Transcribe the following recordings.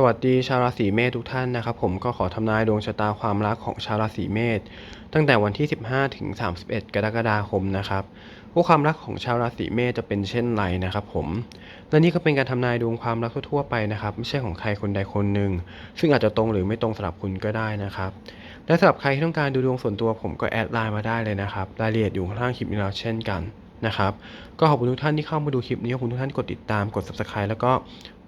สวัสดีชาวราศีเมษทุกท่านนะครับ ผมก็ขอทำนายดวงชะตาความรักของชาวราศีเมษตั้งแต่วันที่ 15 ถึง 31 กรกฎาคมนะครับว่าความรักของชาวราศีเมษจะเป็นเช่นไรนะครับ ผมและนี่ก็เป็นการทำนายดวงความรักทั่วๆไปนะครับ ไม่ใช่ของใครคนใดคนหนึ่งซึ่งอาจจะตรงหรือไม่ตรงสำหรับคุณก็ได้นะครับและสำหรับใครที่ต้องการดูดวงส่วนตัวผมก็แอดไลน์มาได้เลยนะครับรายละเอียดอยู่ข้างล่างคลิปนี้แล้วเช่นกันนะครับก็ขอบคุณทุกท่านที่เข้ามาดูคลิปนี้ขอบคุณทุกท่านกดติดตามกด subscribe แล้วก็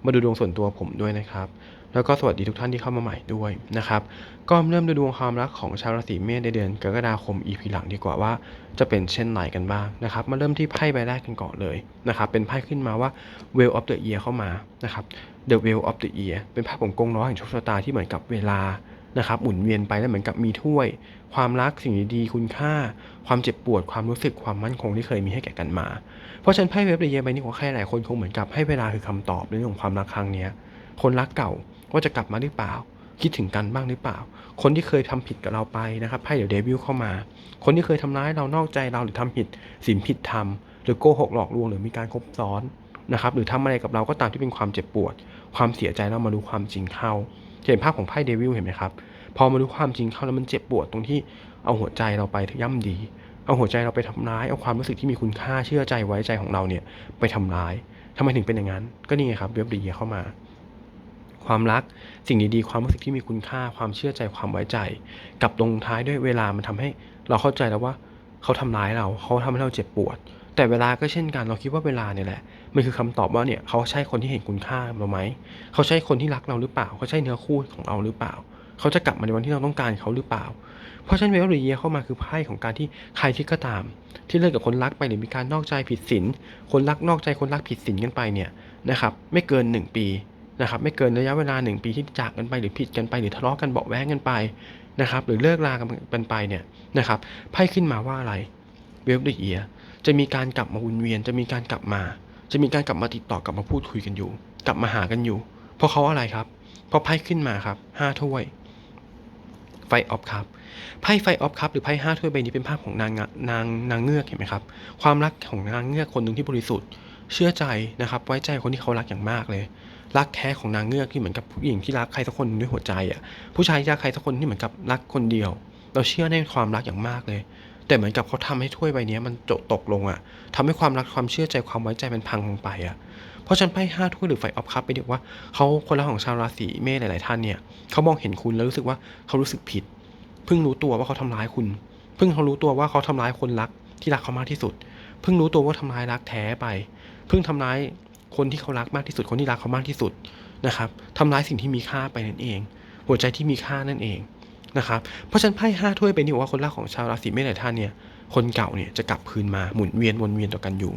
มาดูดวงส่วนตัวผมด้วยนะครับ แล้วก็สวัสดีทุกท่านที่เข้ามาใหม่ด้วยนะครับ ก็เริ่มดูดวงความรักของชาวราศีเมษในเดือนกรกฎาคม EP หลังดีกว่าว่าจะเป็นเช่นไหนกันบ้างนะครับ มาเริ่มที่ไพ่ใบแรกกันก่อนเลยนะครับ เป็นไพ่ขึ้นมาว่า Wheel of the Year เข้ามานะครับ The Wheel of the Year เป็นภาพของกงล้อแห่งโชคชะตาที่เหมือนกับเวลา นะครับหมุนเวียนไปแล้วเหมือนกับมีถ้วย ความรักสิ่งดีๆคุณค่า ความเจ็บปวดความรู้สึกความมั่นคงที่เคยมีให้แก่กันมา เพราะฉะนั้นไพ่เวฟเดเยียใบนี้ของใครหลายคนคงเหมือนกับให้เวลาคือคำตอบในเรื่องของความรักครั้งนี้คนรักเก่าว่าจะกลับมาหรือเปล่า คิดถึงกันบ้างหรือเปล่า คนที่เคยทำผิดกับเราไปนะครับไพ่เดี๋ยวเดบิวต์เข้ามา คนที่เคยทำร้ายเรานอกใจเราหรือทำผิดศีลผิดธรรมหรือโกหกหลอกลวงหรือมีการคบซ้อนนะครับหรือทำอะไรกับเราก็ตามที่เป็นความเจ็บปวด ความเสียใจเรามารู้ความจริงเข้า เห็นภาพของไพ่เดวิลเห็นไหมครับ พอมารู้ความจริงเข้าแล้วมันเจ็บปวดตรงที่เอาหัวใจเราไปย่ำดี เอาหัวใจเราไปทำร้าย เอาความรู้สึกที่มีคุณค่าเชื่อใจไว้ใจของเราเนี่ยไปทำร้ายทำไมถึงเป็นอย่างนั้น ก็นี่ไงครับเว็บดีเข้ามา ความรักสิ่งดีๆ ความรู้สึกที่มีคุณค่า ความเชื่อใจความไว้ใจ กับลงท้ายด้วยเวลามันทำให้ เราเข้าใจแล้วว่าเขาทำร้ายเราเขาทำให้เราเจ็บปวด แต่เวลาก็เช่นกันเราคิดว่าเวลาเนี่ยแหละมันคือคำตอบว่าเนี่ยเขาใช่คนที่เห็นคุณค่าเราไหมเขาใช่คนที่รักเราหรือเปล่าเขาใช่เนื้อคู่ของเราหรือเปล่า เขาจะกลับมาในวันที่เราต้องการเขาหรือเปล่า เพราะฉะนั้นเวลรีเยเข้ามาคือไพ่ของการที่ใครที่ก็ตาม ที่เลิกกับคนรักไปหรือมีการนอกใจผิดศีลคนรักนอกใจคนรักผิดศีลกันไปเนี่ยนะครับไม่เกิน 1 ปีนะครับไม่เกินระยะเวลา 1 ปีที่จากกันไปหรือผิดกันไปหรือทะเลาะกันเบาแว้งกันไปนะครับหรือเลิกลากันไปเนี่ยนะครับไพ่ขึ้นมาว่าอะไรเวลเยียจะมีการกลับมาวนเวียน จะมีการกลับมา จะมีการกลับมาติดต่อกลับมาพูดคุยกันอยู่ กลับมาหากันอยู่ เพราะเขาอะไรครับ เพราะไพ่ขึ้นมาครับห้าถ้วย ไฟออฟครับไพ่ไฟออฟครับหรือไพ่ห้าถ้วยใบนี้เป็นภาพของนางนางนางเงือกเห็นไหมครับ ความรักของนางเงือกคนหนึ่งที่บริสุทธิ์ เชื่อใจนะครับ ไว้ใจคนที่เขารักอย่างมากเลย รักแท้ของนางเงือกที่เหมือนกับผู้หญิงที่รักใครสักคนด้วยหัวใจอะผู้ชายรักใครสักคนที่เหมือนกับรักคนเดียว เราเชื่อในความรักอย่างมากเลย แต่เหมือนกับเขาทำให้ถ้วยใบนี้มันจตกลงอะทำให้ความรักความเชื่อใจความไว้ใจมันพังลงไปอะ เพราะฉันไพ่ห้าถ้วยหรือไฟออฟคัพไปเรียกว่าเขาคนละของชาวราศีเมษหลาย ๆ ท่านเนี่ยเขามองเห็นคุณแล้วรู้สึกว่าเขารู้สึกผิด เพิ่งรู้ตัวว่าเขาทำร้ายคุณ เพิ่งเขารู้ตัวว่าเขาทำร้ายคนรักที่รักเขามากที่สุด เพิ่งรู้ตัวว่าทำร้ายรักแท้ไป เพิ่งทำร้ายคนที่เขารักมากที่สุด คนที่รักเขามากที่สุดนะครับทำร้ายสิ่งที่มีค่าไปนั่นเอง หัวใจที่มีค่านั่นเองนะครับเพราะฉะนั้นไพ่ห้าถ้วยเป็นนี่ว่าคนรักของชาวราศีเมษหลายท่านเนี่ยคนเก่าเนี่ยจะกลับคืนมาหมุนเวียนวนเวียนต่อกันอยู่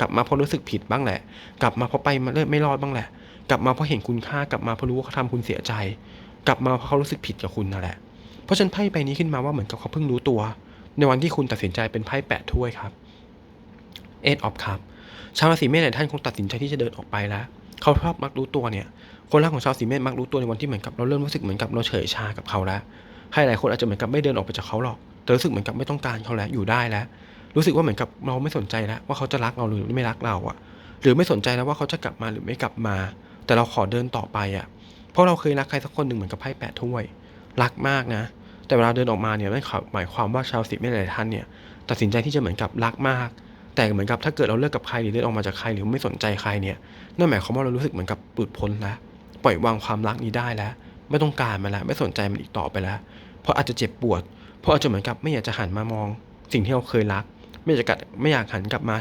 กลับมาเพราะรู้สึกผิดบ้างแหละ กลับมาเพราะไปมาเลิกไม่รอดบ้างแหละ กลับมาเพราะเห็นคุณค่ากลับมาเพราะรู้ว่าเขาทำคุณเสียใจ กลับมาเพราะเขารู้สึกผิดกับคุณนั่นแหละ เพราะฉันไพ่ใบนี้ขึ้นมาว่าเหมือนกับเขาเพิ่งรู้ตัว ในวันที่คุณตัดสินใจเป็นไพ่แปดถ้วยครับเอ็ดออฟครับชาวราศีเมษหลายท่านคงตัดสินใจที่จะเดินออกไปแล้วเขาชอบมักรู้ตัวเนี่ย คนรักของชาวราศีเมษมักรู้ตัวในวันที่เหมือนกับเราเริ่มรู้สึกเหมือนกับเราเฉยชากับเขาแล้วใครหลายคนอาจจะเหมือนกับไม่เดินออกไปจากเขาหรอกแต่รู้สึกเหมือนกับไม่ต้องการเขาแล้วอยู่ได้แล้ว รู้สึกว่าเหมือนกับเราไม่สนใจแล้วว่าเขาจะรักเราหรือไม่รักเราอะหรือไม่สนใจแล้วว่าเขาจะกลับมาหรือไม่กลับมา แต่เราขอเดินต่อไปอะเพราะเราเคยรักใครสักคนหนึ่งเหมือนกับไพ่แปดถ้วย รักมากนะ แต่เวลาเดินออกมาเนี่ยนั่นหมายความว่าชาวสิไม่หลายท่านเนี่ยตัดสินใจที่จะเหมือนกับรักมาก แต่เหมือนกับถ้าเกิดเราเลิกกับใครหรือเดินออกมาจากใครหรือไม่สนใจใครเนี่ยนั่นหมายความว่าเรารู้สึกเหมือนกับปลุดพ้นแล้วปล่อยวางความรักนี้ได้แล้ว ไม่ต้องการมันแล้วไม่สนใจมันอีกต่อไปแล้ว เพราะอาจจะเจ็บปวด เพราะอาจจะเหมือนกับไม่อยากจะหันมามอง สิ่งที่เราเคยรัก ไม่อยากจะกัดไม่อยากหันกลับมา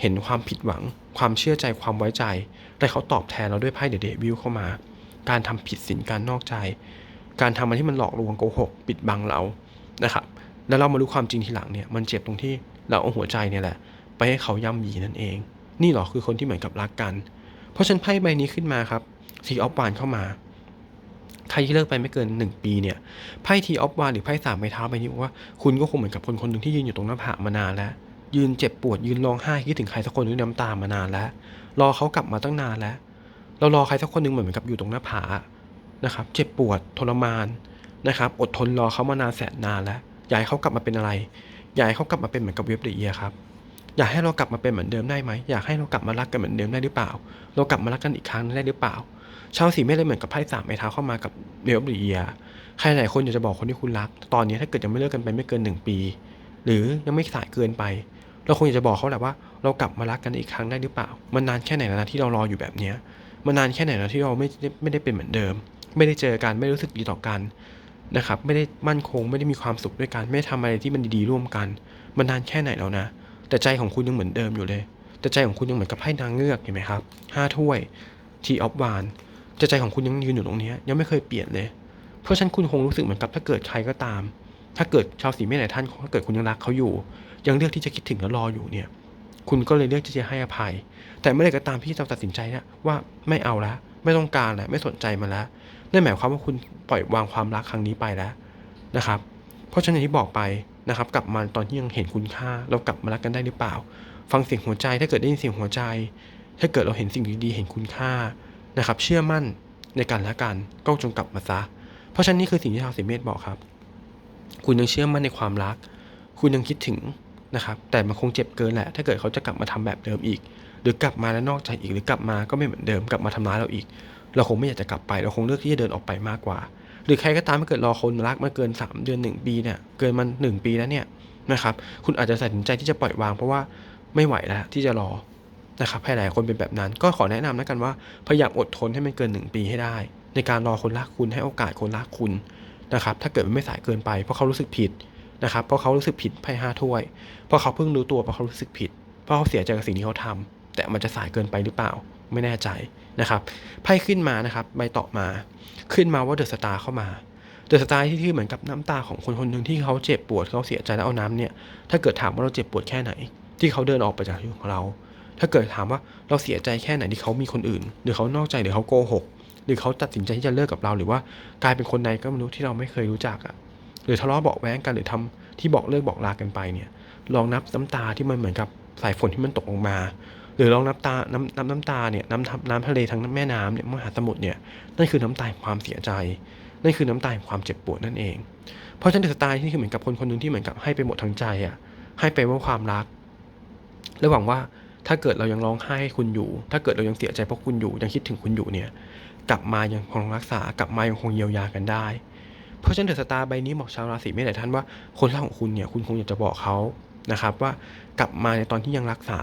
เห็นความผิดหวัง ความเชื่อใจความไว้ใจ แต่เขาตอบแทนเราด้วยไพ่เดอะเดวิลเข้ามา การทำผิดศีลการนอกใจ การทำอะไรที่มันหลอกลวงโกหกปิดบังเรานะครับ แล้วเรามารู้ความจริงทีหลังเนี่ยมันเจ็บตรงที่เราเอาหัวใจเนี่ยแหละ ไปให้เขาย่ำยีนั่นเอง นี่หรอคือคนที่เหมือนกับรักกัน เพราะฉันไพ่ใบนี้ขึ้นมาครับสีออฟวานเข้ามา ใครที่เลิกไปไม่เกิน 1 ปีเนี่ยไพ่ทีออฟวานหรือไพ่สามไม้เท้าใบนี้บอกว่าคุณก็คงเหมือนกับคนคนหนึ่งที่ยืนอยู่ตรงหน้าผามานานแล้ว ยืนเจ็บปวดยืนร้องไห้คิดถึงใครสักคนด้วยน้ำตามานานแล้ว รอเขากลับมาตั้งนานแล้ว เรารอใครสักคนหนึ่งเหมือนกับอยู่ตรงหน้าผานะครับ เจ็บปวดทรมานนะครับอดทนรอเขามานานแสนนานแล้วอยากให้เขากลับมาเป็นอะไรอยากให้เขากลับมาเป็นเหมือนกับเว็บเดียครับ อยากให้เรากลับมาเป็นเหมือนเดิมได้ไหมอยากให้เรากลับมารักกันเหมือนเดิมได้หรือเปล่า เรากลับมารักกันอีกครั้งได้หรือเปล่า ชาวสีเมษเลยเหมือนกับไพ่สามไม้เท้าเข้ามากับเดลบรีเอียใครหลายคนอยากจะบอกคนที่คุณรัก ตอนนี้ถ้าเกิดยังไม่เลิกกันไปไม่เกินหนึ่งปี หรือยังไม่สายเกินไป เราคงอยากจะบอกเขาแหละว่า เรากลับมารักกันอีกครั้งได้หรือเปล่า มันนานแค่ไหนแล้วนะที่เรารออยู่แบบเนี้ยมันนานแค่ไหนแล้วที่เราไม่ได้ไม่ได้เป็นเหมือนเดิม ไม่ได้เจอกันไม่รู้สึกดีต่อกันนะครับไม่ได้มั่นคงไม่ได้มีความสุขด้วยกัน ไม่ได้ทำอะไรที่มันดีๆร่วมกัน มันนานแค่ไหนแล้วนะ แต่ใจของคุณยังเหมือนเดิมอยู่เลย แต่ใจของคุณยังเหมือนกับไพ่นางเงือกเห็นไหมครับห้าถ้วยทีออฟวานแต่ใจของคุณยังยืนอยู่ตรงนี้ยังไม่เคยเปลี่ยนเลย เพราะฉะนั้นคุณคงรู้สึกเหมือนกับถ้าเกิดใครก็ตาม ถ้าเกิดชาวสีเมษหลายท่านถ้าเกิดคุณยังรักเขาอยู่ ยังเลือกที่จะคิดถึงและรออยู่เนี่ย คุณก็เลยเลือกที่จะให้อภัย แต่เมื่อไหร่ก็ตามที่เราตัดสินใจเนี่ยว่าไม่เอาละไม่ต้องการแล้วไม่สนใจมันแล้วนั่นหมายความว่าคุณปล่อยวางความรักครั้งนี้ไปแล้วนะครับ เพราะฉะนั้นอย่างที่บอกไป นะครับกลับมาตอนที่ยังเห็นคุณค่า เรากลับมารักกันได้หรือเปล่า ฟังเสียงหัวใจ ถ้าเกิดได้ยินเสียงหัวใจ ถ้าเกิดเราเห็นสิ่งดีๆเห็นคุณค่านะครับ เชื่อมั่นในการละกันก็จงกลับมาซะ เพราะฉะนั้นนี่คือสิ่งที่ชาวสีเมษบอกครับ คุณยังเชื่อมั่นในความรัก คุณยังคิดถึงนะครับ แต่มันคงเจ็บเกินแหละ ถ้าเกิดเขาจะกลับมาทำแบบเดิมอีก หรือกลับมาแล้วนอกใจอีก หรือกลับมาก็ไม่เหมือนเดิม กลับมาทำร้ายเราอีก เราคงไม่อยากจะกลับไป เราคงเลือกที่จะเดินออกไปมากกว่า หรือใครก็ตามถ้าเกิดรอคนรักมาเกิน 3 เดือน 1 ปีเนี่ยเกินมัน 1 ปีแล้วเนี่ยนะครับคุณอาจจะตัดสินใจที่จะปล่อยวางเพราะว่าไม่ไหวแล้วที่จะรอนะครับให้หลายคนเป็นแบบนั้น ก็ขอแนะนำแล้วกันว่าพยายามอดทนให้มันเกิน 1 ปีให้ได้ ในการรอคนรักคุณให้โอกาสคนรักคุณนะครับถ้าเกิดมันไม่สายเกินไปเพราะเขารู้สึกผิดนะครับเพราะเขารู้สึกผิดไพ่ห้าถ้วย เพราะเขาเพิ่งรู้ตัวเพราะเขารู้สึกผิด เพราะเขาเสียใจกับสิ่งที่เขาทำแต่มันจะสายเกินไปหรือเปล่า ไม่แน่ใจนะครับไพ่ขึ้นมานะครับใบต่อมา ขึ้นมาว่าเดอะสตาร์เข้ามาเดอะสตาร์ที่ที่เหมือนกับน้ำตาของคนคนหนึ่งที่เขาเจ็บปวดเขาเสียใจแล้วเอาน้ำเนี่ยถ้าเกิดถามว่าเราเจ็บปวดแค่ไหน ที่เขาเดินออกไปจากชีวิตของเรา ถ้าเกิดถามว่าเราเสียใจแค่ไหนที่เขามีคนอื่น หรือเขานอกใจหรือเขาโกหกหรือเขาตัดสินใจที่จะเลิกกับเรา หรือว่ากลายเป็นคนใดก็ไม่รู้ที่เราไม่เคยรู้จักอะหรือทะเลาะเบาะแว้งกันหรือทำที่บอกเลิกบอกลากันไปเนี่ยลองนับน้ำตาที่มันเหมือนกับสายฝนที่มันตกลงมา รือลองน้ำตา น้ำน้ำน้ำตาเนี่ยน้ำน้ำทะเลทั้งแม่น้ำเนี่ยมหาสมุทรเนี่ยนั่นคือน้ำตาแห่งความเสียใจ นั่นคือน้ำตาแห่งความเจ็บปวดนั่นเอง เพราะฉะนั้นเดอะสไตล์ที่คือเหมือนกับคนคนหนึ่งที่เหมือนกับให้ไปหมดทั้งใจอะให้ไปว่าความรัก และหวังว่าถ้าเกิดเรายังร้องไห้ให้คุณอยู่ ถ้าเกิดเรายังเสียใจเพราะคุณอยู่ ยังคิดถึงคุณอยู่เนี่ย กลับมายังคงรักษากลับมายังคงเยียวยากันได้ เพราะฉะนั้นเดอะสตาร์ใบนี้บอกชาวราศีเมษหลายท่านว่าคนรักของคุณเนี่ยคุณคงอยากจะบอกเขานะครับว่ากลับมาในตอนที่ยังรักษา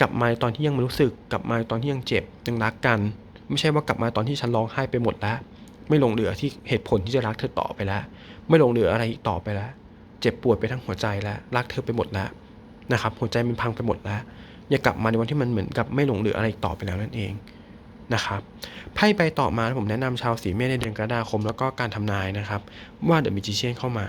กลับมาตอนที่ยังรู้สึก กลับมาตอนที่ยังเจ็บยังรักกัน ไม่ใช่ว่ากลับมาตอนที่ฉันร้องไห้ไปหมดแล้ว ไม่หลงเหลือที่เหตุผลที่จะรักเธอต่อไปแล้ว ไม่หลงเหลืออะไรอีกต่อไปแล้ว เจ็บปวดไปทั้งหัวใจแล้วรักเธอไปหมดแล้วนะครับหัวใจมันพังไปหมดแล้วอย่ากลับมาในวันที่มันเหมือนกับไม่หลงเหลืออะไรอีกต่อไปแล้วนั่นเองนะครับไพ่ใบต่อมาผมแนะนำชาวสีเมษในเดือนกรกฎาคมแล้วก็การทำนายนะครับ ว่าเดอะมิจิเชียนเข้ามา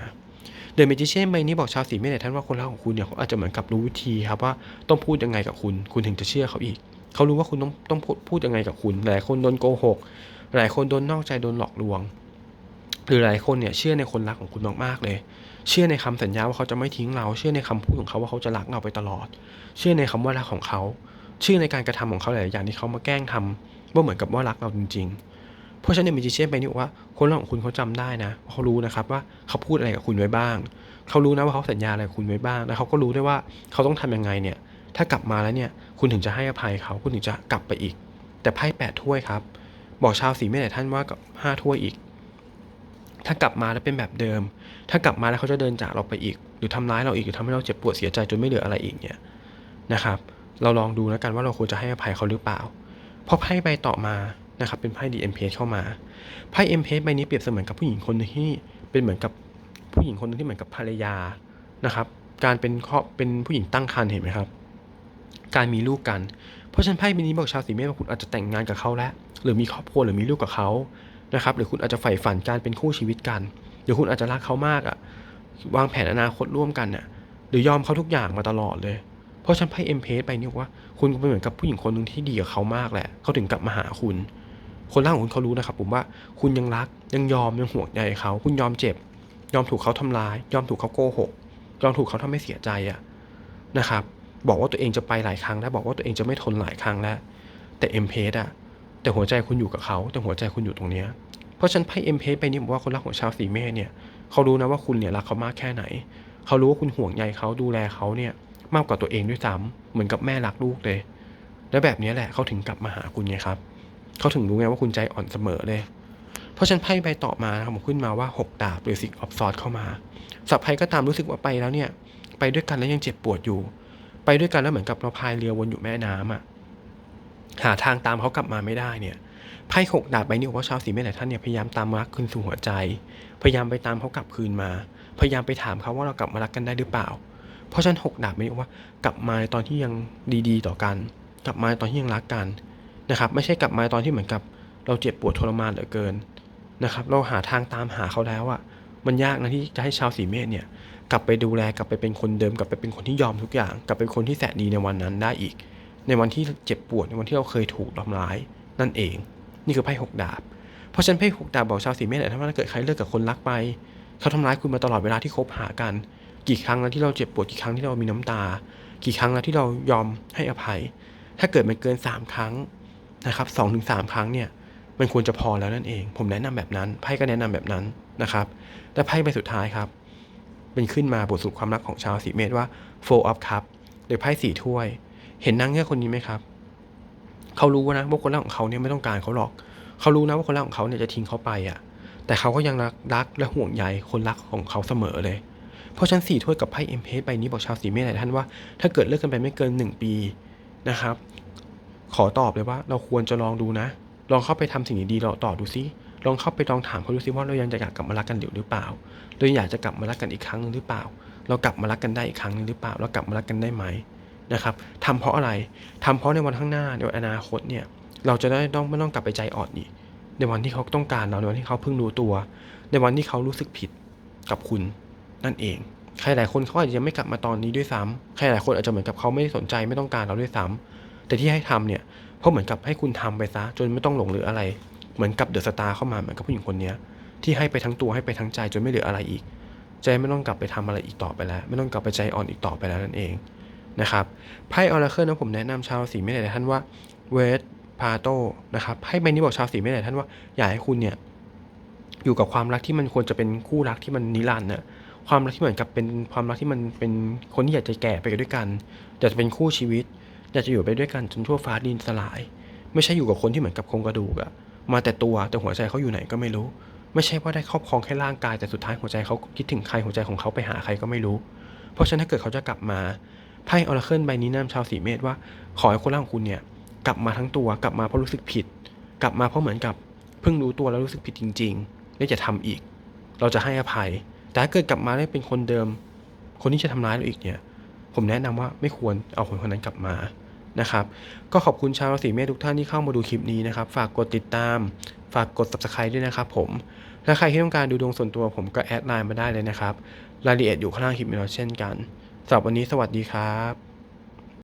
เดอะมิจิเชียนใบนี้บอกชาวสีเมษท่านว่าคนรักของคุณเนี่ยเขาอาจจะเหมือนกับรู้วิธีครับว่าต้องพูดยังไงกับคุณ คุณถึงจะเชื่อเขาอีก เขารู้ว่าคุณต้องต้องพูดยังไงกับคุณ หลายคนโดนโกหก หลายคนโดนนอกใจโดนหลอกลวง หรือหลายคนเนี่ยเชื่อในคนรักของคุณมากๆเลย เชื่อในคำสัญญาว่าเขาจะไม่ทิ้งเรา เชื่อในคำพูดของเขาว่าเขาจะรักเราไปตลอด เชื่อในคำว่ารักของเขา เชื่อในการกระทำของเขาหลายอย่างที่เขามาแกล้งทำว่าเหมือนกับว่ารักเราจริง ๆ เพราะฉะนั้นเนี่ยมิจิเช่นไปนี่บอกว่าคนรักของคุณเขาจำได้นะเขารู้นะครับว่าเขาพูดอะไรกับคุณไว้บ้าง เขารู้นะว่าเขาสัญญาอะไรกับคุณไว้บ้าง แล้วเขาก็รู้ด้วยว่าเขาต้องทำยังไงเนี่ย ถ้ากลับมาแล้วเนี่ยคุณถึงจะให้อภัยเขาคุณถึงจะกลับไปอีก แต่ไพ่แปดถ้วยครับ บอกชาวสีเมษหลายท่านว่ากับห้าถ้วยอีก ถ้ากลับมาแล้วเป็นแบบเดิม ถ้ากลับมาแล้วเขาจะเดินจากเราไปอีก หรือทำร้ายเราอีกหรือทำให้เราเจ็บปวดเสียใจจนไม่เหลืออะไรอีกเนี่ยนะครับ เราลองดูแล้วกันว่าเราควรจะให้อภัยเขาหรือเปล่าเพราะไพ่ใบต่อมา นะครับเป็นไพ่ดีเอ็มเพเข้ามาไพ่เอ็มเพใบนี้เปรียบเสมือนกับผู้หญิงคนหนึงที่เป็นเหมือนกับผู้หญิงคนหนึงที่เหมือนกับภรรยานะครับ การเป็นครอบเป็นผู้หญิงตั้งครรภ์เห็นไหมครับ การมีลูกกัน เพราะฉะนั้นไพ่ใบนี้บอกชาวสีเมษว่าคุณอาจจะแต่งงานกับเขาแล้ว หรือมีครอบครัวหรือมีลูกกับเขานะครับหรือคุณอาจจะใฝ่ฝันการเป็นคู่ชีวิตกันหรือคุณอาจจะรักเขามากอะ่ะวางแผนอนาคตร่วมกันน่ะหรือยอมเขาทุกอย่างมาตลอดเลย เพราะฉันไพ่เอ็มเพสไปนี่บอกว่า คุณเป็นเหมือนกับผู้หญิงคนหนึ่งที่ดีกับเขามากแหละเขาถึงกลับมาหาคุณ คนร่างของคุณเขารู้นะครับ ผมว่าคุณยังรักยังยอมยังห่วงใยเขาคุณยอมเจ็บ ยอมถูกเขาทำร้าย ยอมถูกเขาโกหก ยอมถูกเขาทำให้เสียใจอะนะครับ บอกว่าตัวเองจะไปหลายครั้งแล้วบอกว่าตัวเองจะไม่ทนหลายครั้งแล้ว แต่เอ็มเพสอะแต่หัวใจคุณอยู่กับเขาแต่หัวใจคุณอยู่ตรงเนี้ยเพราะฉันไพ่เอ็มเพสไปนี่บอกว่าคนรักของชาวสีเมษเนี่ยเขารู้นะว่าคุณเนี่ยรักเขามากแค่ไหน เขารู้ว่าคุณห่วงใยเขาดูแลเขาเนี่ยมากกว่าตัวเองด้วยซ้ำเหมือนกับแม่รักลูกเลย แล้วแบบนี้แหละเขาถึงกลับมาหาคุณไงครับ เขาถึงรู้ไงว่าคุณใจอ่อนเสมอเลย เพราะฉันไพ่ใบต่อมานะครับผมขึ้นมาว่า 6 ดาบหรือ Six of Swords เข้ามา สับใครก็ตามรู้สึกว่าไปแล้วเนี่ย ไปด้วยกันแล้วยังเจ็บปวดอยู่ ไปด้วยกันแล้วเหมือนกับเราพายเรือวนอยู่แม่น้ำอะ หาทางตามเขากลับมาไม่ได้เนี่ย ไพ่หกดาบใบนี้บอกว่าชาวสีเมษหลายท่านเนี่ยพยายามตามรักคืนสู่หัวใจ พยายามไปตามเขากลับคืนมา พยายามไปถามเขาว่าเรากลับมารักกันได้หรือเปล่า เพราะฉันหกดาบใบนี้บอกว่ากลับมาตอนที่ยังดีๆ ต่อกัน กลับมาตอนที่ยังรักกัน นะครับไม่ใช่กลับมาตอนที่เหมือนกับ เราเจ็บปวดทรมานเหลือเกินนะครับเราหาทางตามหาเขาแล้วอะมันยากนะที่จะให้ชาวสีเมษเนี่ยกลับไปดูแลกลับไปเป็นคนเดิม กลับไปเป็นคนที่ยอมทุกอย่าง กลับไปเป็นคนที่แสนดีในวันนั้นได้อีก ในวันที่เจ็บปวดในวันที่เราเคยถูกทำร้ายนั่นเอง นี่คือไพ่หกดาบ เพราะฉันไพ่หกดาบบอกชาวสีเมษเลยถ้าว่าเกิดใครเลิกกับคนรักไป เขาทำร้ายคุณมาตลอดเวลาที่คบหากัน กี่ครั้งแล้วที่เราเจ็บปวดกี่ครั้งที่เรามีน้ำตา กี่ครั้งแล้วที่เรายอมให้อภัย ถ้าเกิดมันเกินสามครั้ง นะครับสองถึงสามครั้งเนี่ยมันควรจะพอแล้วนั่นเอง ผมแนะนำแบบนั้นไพ่ก็แนะนำแบบนั้นนะครับและไพ่ใบสุดท้ายครับเป็นขึ้นมาบทสรุปความรักของชาวสีเมษว่า four of cup หรือไพ่สี่ถ้วย เห็นนางเงือกคนนี้ไหมครับเขารู้นะว่าคนรักของเขาเนี่ยไม่ต้องการเขาหรอก เขารู้นะว่าคนรักของเขาเนี่ยจะทิ้งเขาไปอะ แต่เขาก็ยังรักรักและห่วงใยคนรักของเขาเสมอเลย เพราะฉะนันสี่ถ้วยกับไพ่เอ็มเพสใบนี้บอกชาวสีเมษหลายท่านว่าถ้าเกิดเลิกกันไปไม่เกินหนึ่งปีนะครับ ขอตอบเลยว่าเราควรจะลองดูนะ ลองเข้าไปทำสิ่งดีๆเราต่อดูซิลองเข้าไปลองถามเขาดูซิว่าเรายังจะอยากกลับมารักกันอยู่หรือเปล่าเราอยากจะกลับมารักกันอีกครั้งหนึ่งหรือเปล่า เรากลับมารักกันได้อีกครั้งหนึ่งหรือเปล่า เรากลับมารักกันได้ไหมนะครับทำเพราะอะไรทำเพราะในวันข้างหน้าในอนาคตเนี่ย เราจะได้ต้องไม่ต้องกลับไปใจอ่อนอีก ในวันที่เขาต้องการเราในวันที่เขาเพิ่งรู้ตัว ในวันที่เขารู้สึกผิดกับคุณนั่นเอง ใครหลายคนเขาอาจจะยังไม่กลับมาตอนนี้ด้วยซ้ำใครหลายคนอาจจะเหมือนกับเขาไม่ได้สนใจไม่ต้องการเราด้วยซ้ำ แต่ที่ให้ทำเนี่ยเพราะเหมือนกับให้คุณทำไปซะ จนไม่ต้องหลงเหลืออะไร เหมือนกับเดอะสตาร์เข้ามาเหมือนกับผู้หญิงคนเนี้ที่ให้ไปทั้งตัวให้ไปทั้งใจจนไม่เหลืออะไรอีก ใจไม่ต้องกลับไปทำอะไรอีกต่อไปแล้ว ไม่ต้องกลับไปใจอ่อนอีกต่อไปแล้วนั่นเองนะครับไพ่ออราเคิลนะผมแนะนำชาวสีเมษหลายท่านว่าเวสพาโตนะครับไพ่ใบนี้บอกชาวสีเมษหลายท่านว่าอยากให้คุณเนี่ยอยู่กับความรักที่มันควรจะเป็นคู่รักที่มันนิรันดร์น่ะความรักที่เหมือนกับเป็นความรักที่มันเป็นคนที่อยากจะแก่ไปด้วยกันอยากจะเป็นคู่ชีวิต อยากจะอยู่ไปด้วยกันจนทั่วฟ้าดินสลาย ไม่ใช่อยู่กับคนที่เหมือนกับโครงกระดูกอะมาแต่ตัวแต่หัวใจเขาอยู่ไหนก็ไม่รู้ ไม่ใช่ว่าได้ครอบครองแค่ร่างกายแต่สุดท้ายหัวใจเขาคิดถึงใครหัวใจของเขาไปหาใครก็ไม่รู้ เพราะฉะนั้นถ้าเกิดเขาจะกลับมาไพ่ออราเคิลใบนี้นำชาวสีเมษว่า ขอให้คนร่างของคุณเนี่ยกลับมาทั้งตัวกลับมาเพราะรู้สึกผิด กลับมาเพราะเหมือนกับเพิ่งรู้ตัวแล้วรู้สึกผิดจริง ๆ และจะทำอีก เราจะให้อภัย แต่ถ้าเกิดกลับมาได้เป็นคนเดิม คนที่จะทำร้ายเราอีกเนี่ย ผมแนะนำว่าไม่ควรเอาคนคนนั้นกลับมานะครับ ก็ขอบคุณชาวราศีเมษทุกท่านที่เข้ามาดูคลิปนี้นะครับ ฝากกดติดตาม ฝากกด subscribe ด้วยนะครับผมและใครที่ต้องการดูดวงส่วนตัวผมก็แอดไลน์มาได้เลยนะครับ รายละเอียดอยู่ข้างล่างคลิปนี้แล้วเช่นกันสำหรับวันนี้สวัสดีครับ